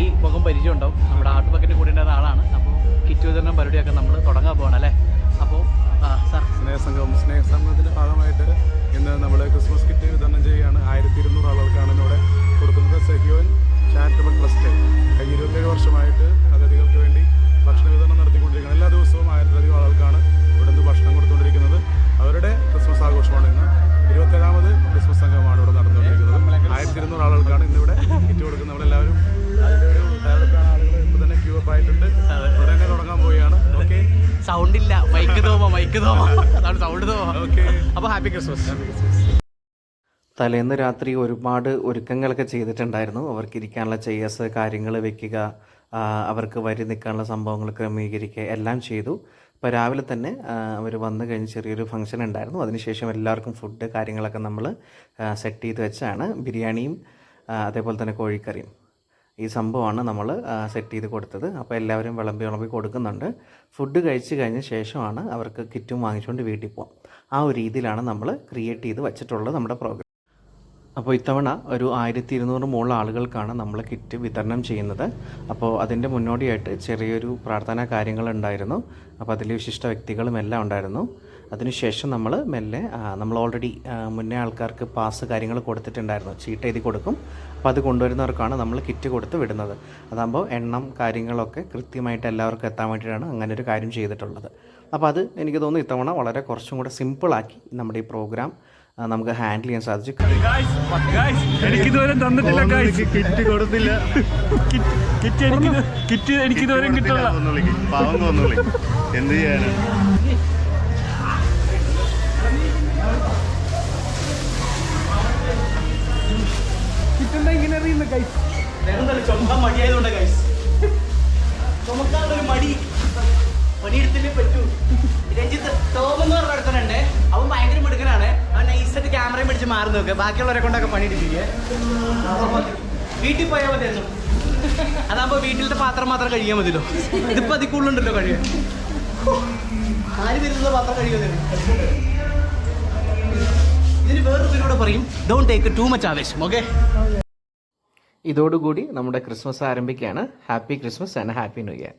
ഈ മുഖം പരിചയം ഉണ്ടാവും. നമ്മുടെ ആർട്ട് ബക്കറ്റ് കൂടെ ഉണ്ടായിരുന്ന ആളാണ്. അപ്പോൾ കിറ്റ് വിതരണം പരിപാടിയൊക്കെ നമ്മൾ തുടങ്ങാൻ പോകണം അല്ലേ? അപ്പോൾ സാർ സ്നേഹസംഘം സ്നേഹസംഘത്തിന്റെ ഭാഗമായിട്ട് ഇന്ന് നമ്മൾ ക്രിസ്മസ് കിറ്റ് വിതരണം ചെയ്യുകയാണ്. ആയിരത്തി ഇരുന്നൂറ് ആളുകൾക്കാണ് ഇവിടെ കൊടുക്കുന്നത്. സെഹിയോൻ ചാരിറ്റബിൾ ട്രസ്റ്റ് കഴിഞ്ഞ ഇരുപത്തേഴ് വർഷമായിട്ട് അതിഥികൾക്ക് വേണ്ടി ഭക്ഷണ വിതരണം നടത്തിക്കൊണ്ടിരിക്കുന്നത് എല്ലാ ദിവസവും ആയിരത്തിലധികം ആളുകൾക്കാണ് ഇവിടെ നിന്ന് ഭക്ഷണം കൊടുത്തുകൊണ്ടിരിക്കുന്നത്. അവരുടെ ക്രിസ്മസ് ആഘോഷമാണ് ഇന്ന്. ഇരുപത്തേഴാമത് ക്രിസ്മസ് സംഘമാണ് ഇവിടെ നടന്നുകൊണ്ടിരിക്കുന്നത്. ആയിരത്തി ഇരുന്നൂറ് ആളുകൾക്കാണ് ഇന്നിവിടെ കിറ്റ് കൊടുക്കുന്നത്. നമ്മളെല്ലാവരും തന്നെ ക്യൂ അപ്പ് ആയിട്ടുണ്ട്. ഉടനെ തന്നെ തുടങ്ങാൻ പോവുകയാണ്. ഓക്കെ സൗണ്ട് ഇല്ല മൈക്ക് തോമ മൈക്ക് തോമ. അതാണ് സൗണ്ട് തോമ. ഓക്കെ അപ്പോൾ ഹാപ്പി ക്രിസ്മസ് തലേന്ന് രാത്രി ഒരുപാട് ഒരുക്കങ്ങളൊക്കെ ചെയ്തിട്ടുണ്ടായിരുന്നു. അവർക്ക് ഇരിക്കാനുള്ള ചെയ്യസ് കാര്യങ്ങൾ വെക്കുക അവർക്ക് വരി നിൽക്കാനുള്ള സംഭവങ്ങൾ ക്രമീകരിക്കുക എല്ലാം ചെയ്തു. ഇപ്പോൾ രാവിലെ തന്നെ അവർ വന്നു കഴിഞ്ഞ് ചെറിയൊരു ഫംഗ്ഷൻ ഉണ്ടായിരുന്നു. അതിനുശേഷം എല്ലാവർക്കും ഫുഡ് കാര്യങ്ങളൊക്കെ നമ്മൾ സെറ്റ് ചെയ്ത് വെച്ചാണ്. ബിരിയാണിയും അതേപോലെ തന്നെ കോഴിക്കറിയും. ഈ സംഭവമാണ് നമ്മൾ സെറ്റ് ചെയ്ത് കൊടുത്തത്. അപ്പോൾ എല്ലാവരും വിളമ്പി വിളമ്പി കൊടുക്കുന്നുണ്ട്. ഫുഡ് കഴിച്ച് കഴിഞ്ഞ ശേഷമാണ് അവർക്ക് കിറ്റും വാങ്ങിച്ചുകൊണ്ട് വീട്ടിൽ പോകാം ആ ഒരു രീതിയിലാണ് നമ്മൾ ക്രിയേറ്റ് ചെയ്ത് വെച്ചിട്ടുള്ളത് നമ്മുടെ പ്രോഗ്രാം അപ്പോൾ ഇത്തവണ ഒരു ആയിരത്തി ഇരുന്നൂറ് മുകളിൽ ആളുകൾക്കാണ് നമ്മൾ കിറ്റ് വിതരണം ചെയ്യുന്നത്. അപ്പോൾ അതിന്റെ മുന്നോടിയായിട്ട് ചെറിയൊരു പ്രാർത്ഥനാ കാര്യങ്ങളുണ്ടായിരുന്നു അപ്പോൾ അതിൽ വിശിഷ്ട വ്യക്തികളും എല്ലാം ഉണ്ടായിരുന്നു. അതിനുശേഷം നമ്മൾ മെല്ലെ നമ്മൾ ഓൾറെഡി മുന്നേ ആൾക്കാർക്ക് പാസ് കാര്യങ്ങൾ കൊടുത്തിട്ടുണ്ടായിരുന്നു. ചീട്ട് എഴുതി കൊടുക്കും. അപ്പോൾ അത് കൊണ്ടുവരുന്നവർക്കാണ് നമ്മൾ കിറ്റ് കൊടുത്ത് വിടുന്നത്. അതാകുമ്പോൾ എണ്ണം കാര്യങ്ങളൊക്കെ കൃത്യമായിട്ട് എല്ലാവർക്കും എത്താൻ വേണ്ടിയിട്ടാണ് അങ്ങനെ ഒരു കാര്യം ചെയ്തിട്ടുള്ളത്. അപ്പോൾ അത് എനിക്ക് തോന്നുന്നു ഇത്തവണ വളരെ കുറച്ചും കൂടെ സിമ്പിളാക്കി നമ്മുടെ ഈ പ്രോഗ്രാം നമുക്ക് ഹാൻഡിൽ ചെയ്യാൻ സാധിച്ചു. എനിക്കിതുവരെ തന്നിട്ടില്ല കിറ്റ് കൊടുത്തില്ല. കിറ്റ് എനിക്ക് കിറ്റ് എനിക്കിതുവരെ കിട്ടില്ല പാവം തോന്നുള്ളി എന്ത് ചുമക്കാൻ മടിയായതുകൊണ്ട് ഗൈസ് മടി ബാക്കിയുള്ളവരെ കൊണ്ടൊക്കെ വീട്ടിൽ പോയാൽ മതിയായിരുന്നു. അതാകുമ്പോൾ വീട്ടിലത്തെ പാത്രം മാത്രം കഴിയാൻ മതിയല്ലോ. ഇതിപ്പോൾ അതിൽ കൂടുതലുണ്ടല്ലോ കഴിയാൻ പാത്രം കഴിയുമതില്ല ഇതിന് വേറൊരു പറയും ഡോണ്ട് ടേക്ക് ടു മച്ച് ആവേശം ഓക്കെ ഇതോടുകൂടി നമ്മുടെ ക്രിസ്മസ് ആരംഭിക്കുകയാണ്. Happy Christmas and happy new year.